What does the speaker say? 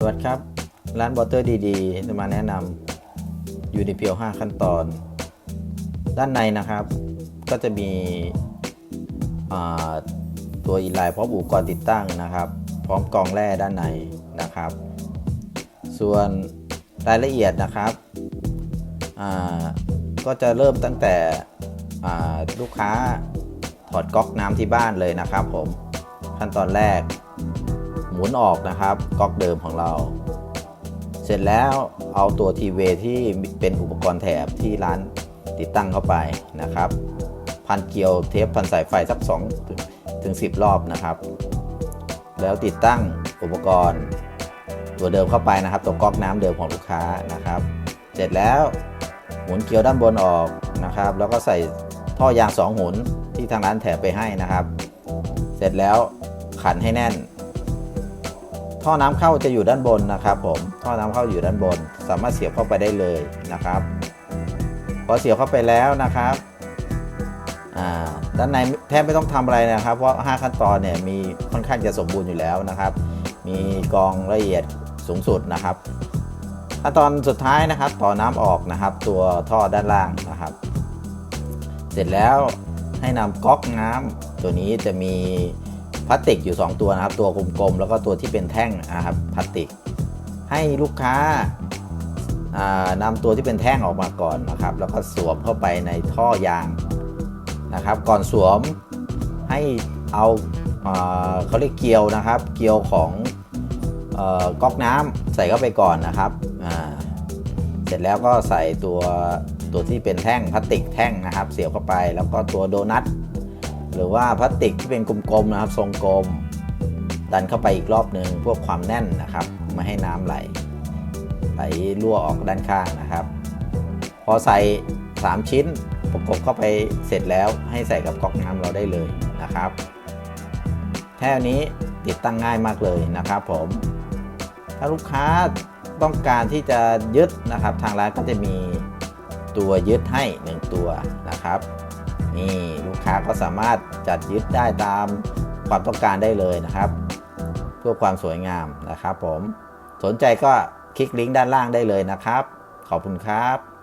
สวัสดีครับ ร้านบอเตอร์ดีๆจะมาแนะนำอยู่ในเพียว5 ขั้นตอน ด้านในนะครับ ก็จะมีตัวอีไลน์พร้อมอุปกรณ์ติดตั้งนะครับ พร้อมกองแร่ด้านในนะครับ ส่วนรายละเอียดนะครับก็จะเริ่มตั้งแต่ลูกค้าถอดก๊อกน้ำที่บ้านเลยนะครับผมขั้นตอนแรก หมุนออกนะครับก๊อกเดิมของเรา เสร็จแล้วเอาตัวทีเวที่เป็นอุปกรณ์แถบที่ร้านติดตั้งเข้าไปนะครับ พันเกลียวเทปพันสายไฟสัก2ถึงถึง10 รอบนะครับ แล้วติดตั้งอุปกรณ์ตัวเดิมเข้าไปนะครับ ตัวก๊อกน้ำเดิมของลูกค้านะครับ เสร็จแล้วหมุนเกลียวด้านบนออกนะครับ แล้วก็ใส่ท่อยางสองหุนที่ทางร้านแถมไปให้นะครับ เสร็จแล้วขันให้แน่น ท่อน้ำเข้าจะอยู่ด้านบนนะครับ ผมท่อน้ำเข้าอยู่ด้านบน สามารถเสียบเข้าไปได้เลยนะครับพอเสียบเข้าไปแล้วนะครับด้านในแทบไม่ต้องทำอะไรนะครับ เพราะ 5 ขั้นตอนเนี่ยมีค่อนข้างจะสมบูรณ์อยู่แล้วนะครับ มีกองละเอียดสูงสุดนะครับขั้นตอนสุดท้ายนะครับ ต่อน้ำออกนะครับ ตัวท่อด้านล่างนะครับ เสร็จแล้วให้นำก๊อกน้ำตัวนี้จะมี พลาสติกอยู่ 2 ตัวนะครับ ตัวกลมๆแล้วก็ตัวที่เป็นแท่งนะครับพลาสติก ให้ลูกค้าอ่านำตัวที่เป็นแท่งออกมาก่อนนะครับ แล้วก็สวมเข้าไปในท่อยางนะครับ ก่อนสวมให้เอาเขาเรียกเกลียวนะครับ เกลียวของอก๊อกน้ำใส่เข้าไปก่อนนะครับ เสร็จแล้วก็ใส่ตัวตัวที่เป็นแท่งพลาสติกแท่งนะครับ เสียบเข้าไปแล้วก็ตัวโดนัท หรือว่าพลาสติกที่เป็นกลมๆนะครับ ทรงกลม ดันเข้าไปอีกรอบหนึ่งเพื่อความแน่นนะครับไม่ให้น้ำไหล ไหลรั่วออกด้านข้างนะครับ พอใส่ 3 ชิ้นประกบเข้าไปเสร็จแล้วให้ใส่กับก๊อกน้ำเราได้เลยนะครับแค่นี้ติดตั้งง่ายมากเลยนะครับผม ถ้าลูกค้าต้องการที่จะยึดนะครับ ทางร้านก็จะมีตัวยึดให้ 1 ตัวนะครับ นี่ลูกค้าก็สามารถจัดยึดได้ตามความต้องการได้เลยนะครับ เพื่อความสวยงามนะครับผมสนใจก็คลิกลิงก์ด้านล่างได้เลยนะครับ ขอบคุณครับ